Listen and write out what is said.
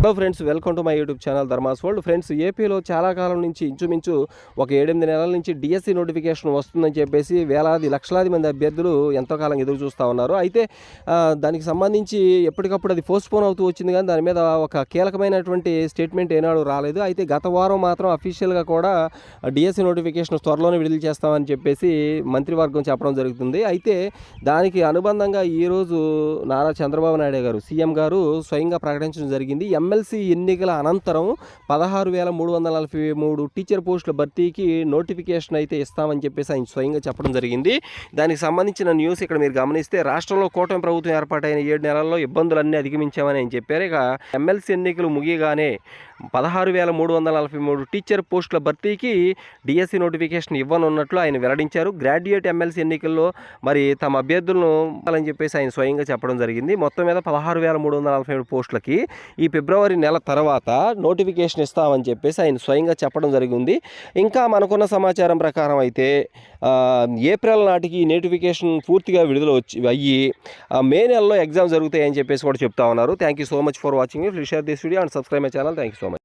Hello friends welcome to my YouTube channel Dharma's world friends ఏపీలో చాలా కాలం నుంచి ఇంచుమించు ఒక ఏడెనిమిది నెలల నుంచి డిఎస్సి నోటిఫికేషన్ వస్తుందని చెప్పేసి వేలాది లక్షలాది మంది అభ్యర్థులు ఎంతో కాలం ఎదురు చూస్తూ ఉన్నారు. అయితే దానికి సంబంధించి ఎప్పటికప్పుడు అది పోస్ట్పోన్ అవుతూ వచ్చింది కానీ దాని మీద ఒక కీలకమైనటువంటి స్టేట్మెంట్ ఏనాడు రాలేదు. అయితే గత వారం మాత్రం అఫీషియల్గా కూడా డిఎస్సి నోటిఫికేషన్ త్వరలోనే విడుదల చేస్తామని చెప్పేసి మంత్రివర్గం చెప్పడం జరుగుతుంది. అయితే దానికి అనుబంధంగా ఈరోజు నారా చంద్రబాబు నాయుడు గారు సీఎం గారు స్వయంగా ప్రకటించడం జరిగింది. ఎమ్మెల్సీ ఎన్నికల అనంతరం పదహారు వేల మూడు వందల నలభై మూడు టీచర్ పోస్టుల భర్తీకి నోటిఫికేషన్ అయితే ఇస్తామని చెప్పేసి ఆయన స్వయంగా చెప్పడం జరిగింది. దానికి సంబంధించిన న్యూస్ ఇక్కడ మీరు గమనిస్తే రాష్ట్రంలో కూటమి ప్రభుత్వం ఏర్పాటైన ఏడు నెలల్లో ఇబ్బందులన్నీ అధిగమించామని ఆయన చెప్పారు. ఇక ఎమ్మెల్సీ ఎన్నికలు ముగియగానే పదహారు వేల మూడు వందల నలభై మూడు టీచర్ పోస్టుల భర్తీకి డిఎస్సి నోటిఫికేషన్ ఇవ్వనున్నట్లు ఆయన వెల్లడించారు. గ్రాడ్యుయేట్ ఎమ్మెల్సీ ఎన్నికల్లో మరి తమ అభ్యర్థులను అని చెప్పేసి ఆయన స్వయంగా చెప్పడం జరిగింది. మొత్తం మీద పదహారు వేల మూడు వందల నలభై ఏడు పోస్టులకి ఈ ఫిబ్రవరి నెల తర్వాత నోటిఫికేషన్ ఇస్తామని చెప్పేసి ఆయన స్వయంగా చెప్పడం జరిగింది. ఇంకా మనకున్న సమాచారం ప్రకారం అయితే ఏప్రిల్ నాటికి ఈ నోటిఫికేషన్ పూర్తిగా విడుదల వచ్చి అయ్యి మే నెలలో ఎగ్జామ్ జరుగుతాయని చెప్పేసి కూడా చెప్తా ఉన్నారు. Thank you so much for watching please share this video and subscribe my channel thank you so much